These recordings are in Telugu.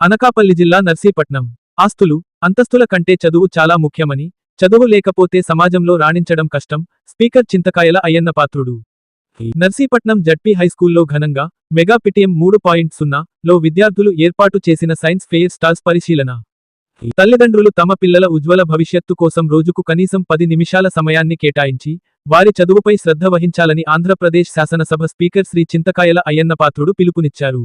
అనకాపల్లి జిల్లా నర్సీపట్నం. ఆస్తులు అంతస్తుల కంటే చదువు చాలా ముఖ్యమని చదువు లేకపోతే సమాజంలో రాణించడం కష్టం స్పీకర్ చింతకాయల అయ్యన్న పాత్రుడు. నర్సీపట్నం జడ్పీ హైస్కూల్లో ఘనంగా మెగా పిటిఎం మూడు పాయింట్ సున్నా లో విద్యార్థులు ఏర్పాటు చేసిన సైన్స్ ఫెయిర్ స్టాల్స్ పరిశీలన. తల్లిదండ్రులు తమ పిల్లల ఉజ్వల భవిష్యత్తు కోసం రోజుకు కనీసం పది నిమిషాల సమయాన్ని కేటాయించి వారి చదువుపై శ్రద్ధ వహించాలని ఆంధ్రప్రదేశ్ శాసనసభ స్పీకర్ శ్రీ చింతకాయల అయ్యన్న పాత్రుడు పిలుపునిచ్చారు.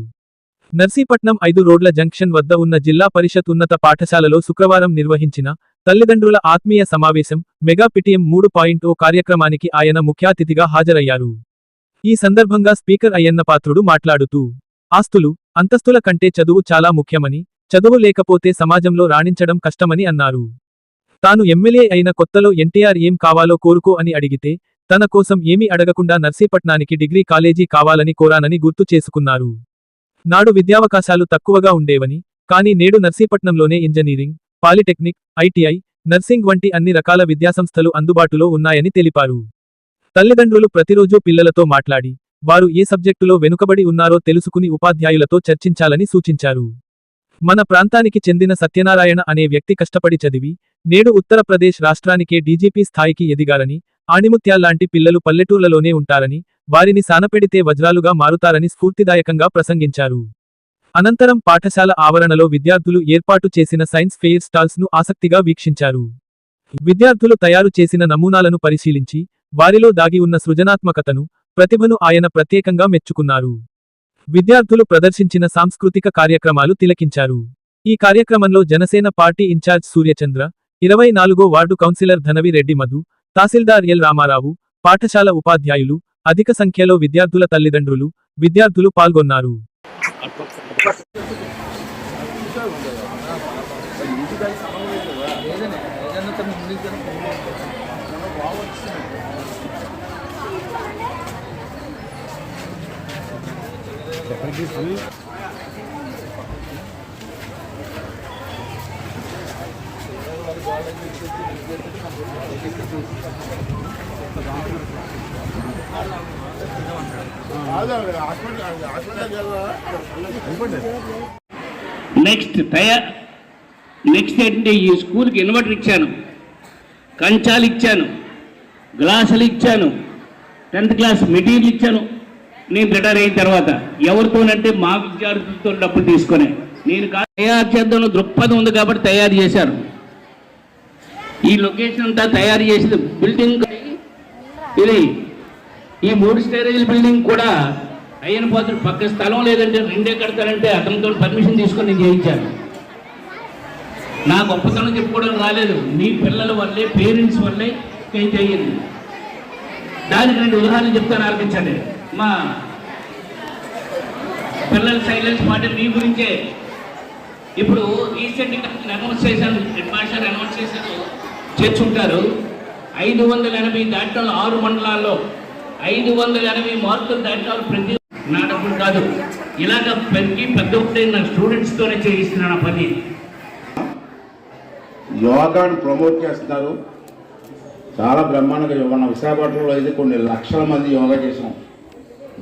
నర్సీపట్నం ఐదు రోడ్ల జంక్షన్ వద్ద ఉన్న జిల్లా పరిషత్ ఉన్నత పాఠశాలలో శుక్రవారం నిర్వహించిన తల్లిదండ్రుల ఆత్మీయ సమావేశం మెగా పిటిఎం మూడు పాయింట్ ఓ కార్యక్రమానికి ఆయన ముఖ్యాతిథిగా హాజరయ్యారు. ఈ సందర్భంగా స్పీకర్ అయ్యన్న పాత్రుడు మాట్లాడుతూ ఆస్తులు అంతస్తుల కంటే చదువు చాలా ముఖ్యమని చదువు లేకపోతే సమాజంలో రాణించడం కష్టమని అన్నారు. తాను ఎమ్మెల్యే అయిన కొత్తలో ఎన్టీఆర్ ఏం కావాలో కోరుకో అని అడిగితే తన కోసం ఏమీ అడగకుండా నర్సీపట్నానికి డిగ్రీ కాలేజీ కావాలని కోరానని గుర్తు చేసుకున్నారు. నాడు విద్యావకాశాలు తక్కువగా ఉండేవని కానీ నేడు నర్సీపట్నంలోనే ఇంజనీరింగ్ పాలిటెక్నిక్ ఐటీఐ నర్సింగ్ వంటి అన్ని రకాల విద్యాసంస్థలు అందుబాటులో ఉన్నాయని తెలిపారు. తల్లిదండ్రులు ప్రతిరోజూ పిల్లలతో మాట్లాడి వారు ఏ సబ్జెక్టులో వెనుకబడి ఉన్నారో తెలుసుకుని ఉపాధ్యాయులతో చర్చించాలని సూచించారు. మన ప్రాంతానికి చెందిన సత్యనారాయణ అనే వ్యక్తి కష్టపడి చదివి నేడు ఉత్తరప్రదేశ్ రాష్ట్రానికే డీజీపీ స్థాయికి ఎదిగాలని ఆణిముత్యాల్లాంటి పిల్లలు పల్లెటూర్లలోనే ఉంటారని వారిని సానపెడితే వజ్రాలుగా మారుతారని స్ఫూర్తిదాయకంగా ప్రసంగించారు. అనంతరం పాఠశాల ఆవరణలో విద్యార్థులు ఏర్పాటు చేసిన సైన్స్ ఫెయిర్ స్టాల్స్ను ఆసక్తిగా వీక్షించారు. విద్యార్థులు తయారు చేసిన నమూనాలను పరిశీలించి వారిలో దాగి ఉన్న సృజనాత్మకతను ప్రతిభను ఆయన ప్రత్యేకంగా మెచ్చుకున్నారు. విద్యార్థులు ప్రదర్శించిన సాంస్కృతిక కార్యక్రమాలు తిలకించారు. ఈ కార్యక్రమంలో జనసేన పార్టీ ఇన్ఛార్జ్ సూర్యచంద్ర ఇరవై నాలుగో ward councillor Dhanavi Reddy Madhu tahsildar L Ramarao పాఠశాల ఉపాధ్యాయులు అధిక సంఖ్యలో విద్యార్థుల తల్లిదండ్రులు విద్యార్థులు పాల్గొన్నారు. నెక్స్ట్ తయార్ నెక్స్ట్ ఏంటంటే ఈ స్కూల్కి ఇన్వర్టర్ ఇచ్చాను. కంచాలు ఇచ్చాను. గ్లాసులు ఇచ్చాను. టెన్త్ క్లాస్ మెటీరియల్ ఇచ్చాను. నేను రిటైర్ అయిన తర్వాత ఎవరితోనంటే మా విద్యార్థులతో డబ్బులు తీసుకొని. నేను తయారు చేద్దాం దృక్పథం ఉంది కాబట్టి తయారు చేశారు. ఈ లొకేషన్ అంతా తయారు చేసింది బిల్డింగ్ ఇది ఈ మూడు స్టేరేజ్ బిల్డింగ్ కూడా అయ్యన పోతుడు పక్క స్థలం లేదంటే రెండే కడతారంటే అతనితో పర్మిషన్ తీసుకొని నేను చేయించాను. నా గొప్పతనం చెప్పుకోవడం రాలేదు. మీ పిల్లల వల్లే పేరెంట్స్ వల్లే నేను చేయండి దానికి రెండు ఉదాహరణలు చెప్తాను ఆలకించండి. మా పిల్లల సైలెన్స్ మాట మీ గురించే. ఇప్పుడు రీసెంట్గా అనౌన్స్ చేశాను హెడ్ మాస్టర్ అనౌన్స్ చేశారు చేర్చుంటారు ఐదు వందల ఎనభై దాటంలో ఆరు మండలాల్లో ఐదు వందల ఎనభై మార్కులు దాటాలు ప్రతి నా కాదు. ఇలాగ పెరిగి పెద్ద నా స్టూడెంట్స్తోనే చేయిస్తున్నాను పని. యోగాను ప్రమోట్ చేస్తున్నారు. చాలా బ్రహ్మాండంగా మన విశాఖపట్నంలో అయితే కొన్ని లక్షల మంది యోగా చేసాం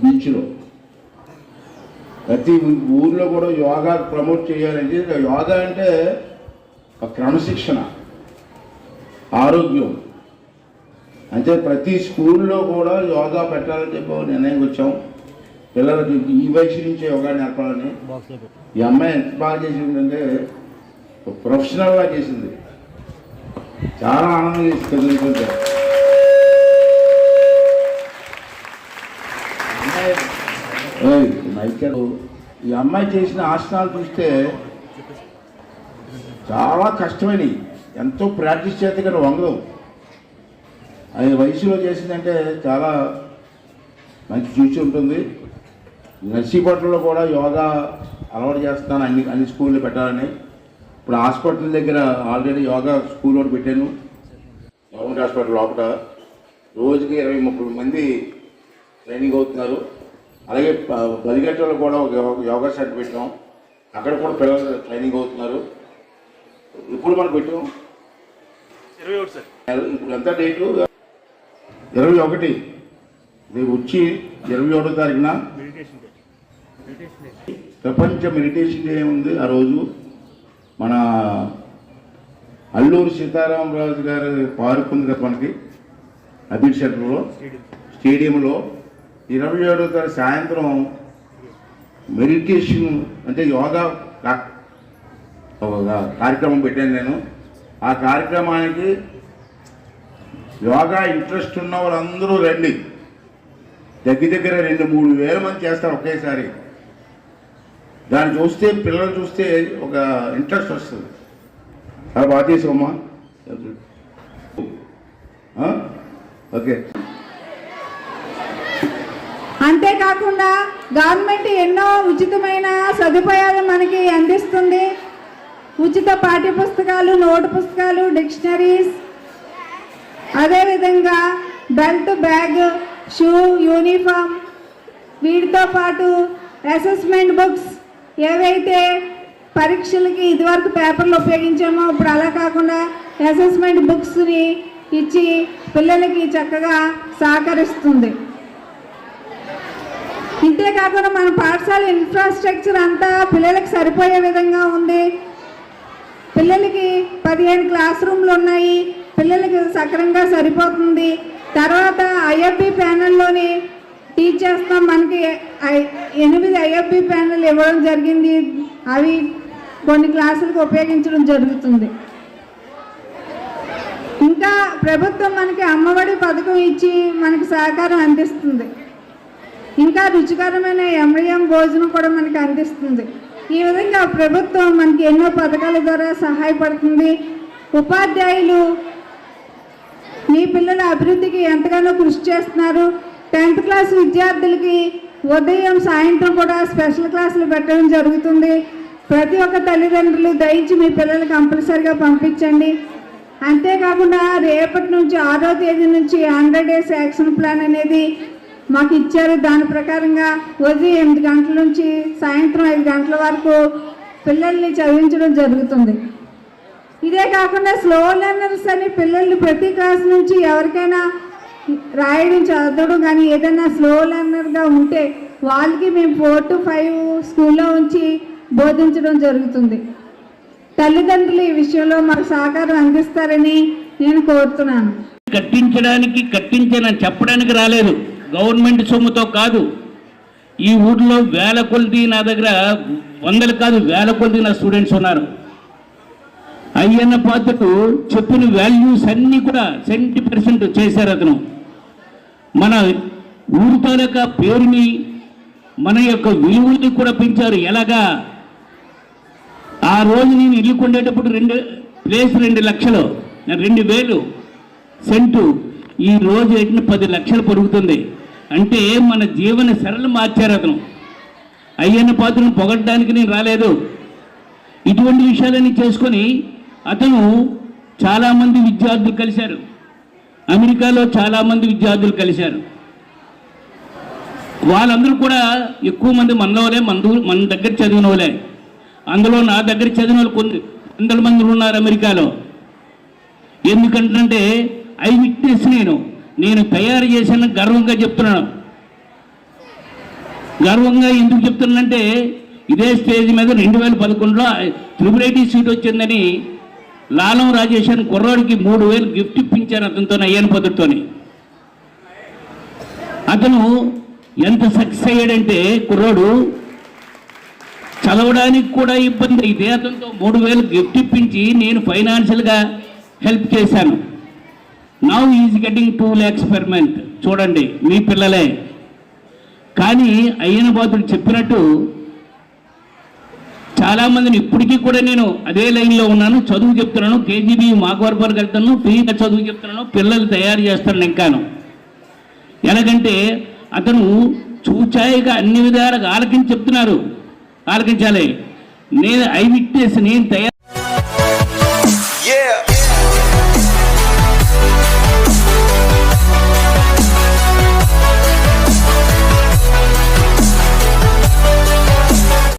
బీచ్లో. ప్రతి ఊర్లో కూడా యోగా ప్రమోట్ చేయాలంటే యోగా అంటే ఒక క్రమశిక్షణ ఆరోగ్యం. అంటే ప్రతి స్కూల్లో కూడా యోగా పెట్టాలని చెప్పి ఒక నిర్ణయంకి వచ్చాం. పిల్లలకి ఈ వయసు నుంచే యోగా నేర్పాలని. ఈ అమ్మాయి ఎంత బాగా చేసిందంటే ప్రొఫెషనల్గా చేసింది. చాలా ఆనందం చేస్తుంది ఈ అమ్మాయి చేసిన ఆసనాలు చూస్తే చాలా కష్టమైనవి ఎంతో ప్రాక్టీస్ చేత ఇక్కడ వంగదు. అది వయసులో చేసిందంటే చాలా మంచి చూసి ఉంటుంది. నర్సీపట్నంలో కూడా యోగా అలవాటు చేస్తాను అన్ని అన్ని స్కూళ్ళు పెట్టాలని. ఇప్పుడు హాస్పిటల్ దగ్గర ఆల్రెడీ యోగా స్కూల్ ఒకటి పెట్టాను. గవర్నమెంట్ హాస్పిటల్ లోపల. రోజుకి ఇరవై ముప్పై మంది ట్రైనింగ్ అవుతున్నారు. అలాగే ప- బలిగట్టలో కూడా ఒక యోగా- సెంటర్ పెట్టాం. అక్కడ కూడా పిల్లలు ట్రైనింగ్ అవుతున్నారు. ఇప్పుడు మనం పెట్టాం. ఇప్పుడు ఎంత డేటు ఇరవై ఒకటి. రేపు వచ్చి ఇరవై ఒకటో తారీఖున ప్రపంచ మెడిటేషన్ డే ఉంది ఆ రోజు. మన అల్లూరు సీతారామరాజు గారి పార్క్ ఉంది కదా మనకి సెంటర్లో స్టేడియంలో. ఇరవై ఏడో తారీఖు సాయంత్రం మెడిటేషన్ అంటే యోగా కార్యక్రమం పెట్టాను నేను. ఆ కార్యక్రమానికి యోగా ఇంట్రెస్ట్ ఉన్న వాళ్ళందరూ రండి. దగ్గర దగ్గర రెండు మూడు వేల మంది చేస్తారు ఒకేసారి. దాన్ని చూస్తే పిల్లలు చూస్తే ఒక ఇంట్రెస్ట్ వస్తుంది. చాలా బాగా చేసావమ్మా ఓకే. అంతేకాకుండా గవర్నమెంట్ ఎన్నో ఉచితమైన సదుపాయాలు మనకి అందిస్తుంది. ఉచిత పాఠ్య పుస్తకాలు నోటు పుస్తకాలు డిక్షనరీస్. అదేవిధంగా బెల్ట్ బ్యాగ్ షూ యూనిఫామ్. వీటితో పాటు అసెస్మెంట్ బుక్స్ ఏవైతే పరీక్షలకి ఇదివరకు పేపర్లు ఉపయోగించామో ఇప్పుడు అలా కాకుండా అసెస్మెంట్ బుక్స్ని ఇచ్చి పిల్లలకి చక్కగా సహకరిస్తుంది. ఇంతే కాకుండా మన పాఠశాల ఇన్ఫ్రాస్ట్రక్చర్ అంతా పిల్లలకి సరిపోయే విధంగా ఉంది. పిల్లలకి పదిహేను క్లాస్ రూమ్లు ఉన్నాయి. పిల్లలకి సక్రంగా సరిపోతుంది. తర్వాత ఐఎఫ్బి ప్యానెల్లోని టీచ్ చేస్తాం. మనకి ఐ- ఎనిమిది ఐఎఫ్బి ప్యానెల్ ఇవ్వడం జరిగింది. అవి కొన్ని క్లాసులకు ఉపయోగించడం జరుగుతుంది. ఇంకా ప్రభుత్వం మనకి అమ్మఒడి పథకం ఇచ్చి మనకి సహకారం అందిస్తుంది. ఇంకా రుచికరమైన ఎంఐఎం భోజనం కూడా మనకి అందిస్తుంది. ఈ విధంగా ప్రభుత్వం మనకి ఎన్నో పథకాల ద్వారా సహాయపడుతుంది. ఉపాధ్యాయులు మీ పిల్లల అభివృద్ధికి ఎంతగానో కృషి చేస్తున్నారు. టెన్త్ క్లాస్ విద్యార్థులకి ఉదయం సాయంత్రం కూడా స్పెషల్ క్లాసులు పెట్టడం జరుగుతుంది. ప్రతి ఒక్క తల్లిదండ్రులు దయించి మీ పిల్లలు కంపల్సరిగా పంపించండి. అంతేకాకుండా రేపటి నుంచి ఆరో తేదీ నుంచి హండ్రెడ్ డేస్ యాక్షన్ ప్లాన్ అనేది మాకు ఇచ్చారు. దాని ప్రకారంగా ఉదయం ఎనిమిది గంటల నుంచి సాయంత్రం ఐదు గంటల వరకు పిల్లల్ని చదివించడం జరుగుతుంది. ఇదే కాకుండా స్లో లెర్నర్స్ అని పిల్లల్ని ప్రతి క్లాస్ నుంచి ఎవరికైనా రాయడం చదవడం కానీ ఏదైనా స్లో లెర్నర్గా ఉంటే వాళ్ళకి మేము ఫోర్ టు ఫైవ్ స్కూల్లో ఉంచి బోధించడం జరుగుతుంది. తల్లిదండ్రులు ఈ విషయంలో మాకు సహకారం అందిస్తారని నేను కోరుతున్నాను. కట్టించడానికి కట్టించానని చెప్పడానికి రాలేదు. గవర్నమెంట్ సొమ్ముతో కాదు. ఈ ఊర్లో వేల కొలది నా దగ్గర వందలు కాదు వేల కొలది నా స్టూడెంట్స్ ఉన్నారు. అయ్యన్న పాత్రకు చెప్పిన వాల్యూస్ అన్నీ కూడా సెవెంటీ పర్సెంట్ చేశారు అతను. మన ఊరి తాలూక పేరుని మన యొక్క విలువని కూడా పెంచారు. ఎలాగా? ఆ రోజు నేను ఇల్లు కొండేటప్పుడు రెండు ప్లేస్ రెండు లక్షలు రెండు వేలు సెంటు. ఈ రోజు ఎట్టిన పది లక్షలు పెరుగుతుంది. అంటే మన జీవన సరళ మార్చారు అతను. అయ్యన్న పాత్రను పొగడడానికి నేను రాలేదు. ఇటువంటి విషయాలన్నీ చేసుకొని అతను చాలామంది విద్యార్థులు కలిశారు. అమెరికాలో చాలామంది విద్యార్థులు కలిశారు. వాళ్ళందరూ కూడా ఎక్కువ మంది మనలోనే మన మన దగ్గర చదివిన వాళ్ళే. అందులో నా దగ్గర చదివిన వాళ్ళు కొన్ని వందల మంది ఉన్నారు అమెరికాలో. ఎందుకంటే ఐ విట్నెస్ నేను. నేను తయారు చేసిన గర్వంగా చెప్తున్నాను. గర్వంగా ఎందుకు చెప్తున్నానంటే ఇదే స్టేజ్ మీద రెండు వేల పదకొండులో త్రిబుల్ ఐటీ సీట్ వచ్చిందని లాలం రాజేష్ అని కుర్రాడికి మూడు వేలు గిఫ్ట్ ఇప్పించాను అతనితో అయ్యాను పద్ధతితోని అతను ఎంత సక్సెస్ అయ్యాడంటే కుర్రాడు చదవడానికి కూడా ఇబ్బంది. అయితే అతనితో మూడు వేలు గిఫ్ట్ ఇప్పించి నేను ఫైనాన్షియల్గా హెల్ప్ చేశాను. Now is getting two lakhs per month చూడండి మీ పిల్లలే. కానీ అయ్యన బాధుడు చెప్పినట్టు చాలామందిని ఇప్పటికీ కూడా నేను అదే లైన్లో ఉన్నాను. చదువు చెప్తున్నాను. కేజీబీ మాకవరపరకు వెళ్తున్నాను. ఫ్రీగా చదువు చెప్తున్నాను. పిల్లలు తయారు చేస్తాను ఇంకాను. ఎలాగంటే అతను చూచాయిగా అన్ని విధాలుగా ఆలకించి చెప్తున్నారు. ఆలకించాలి. నేను ఐ విట్నెస్ నేను తయారు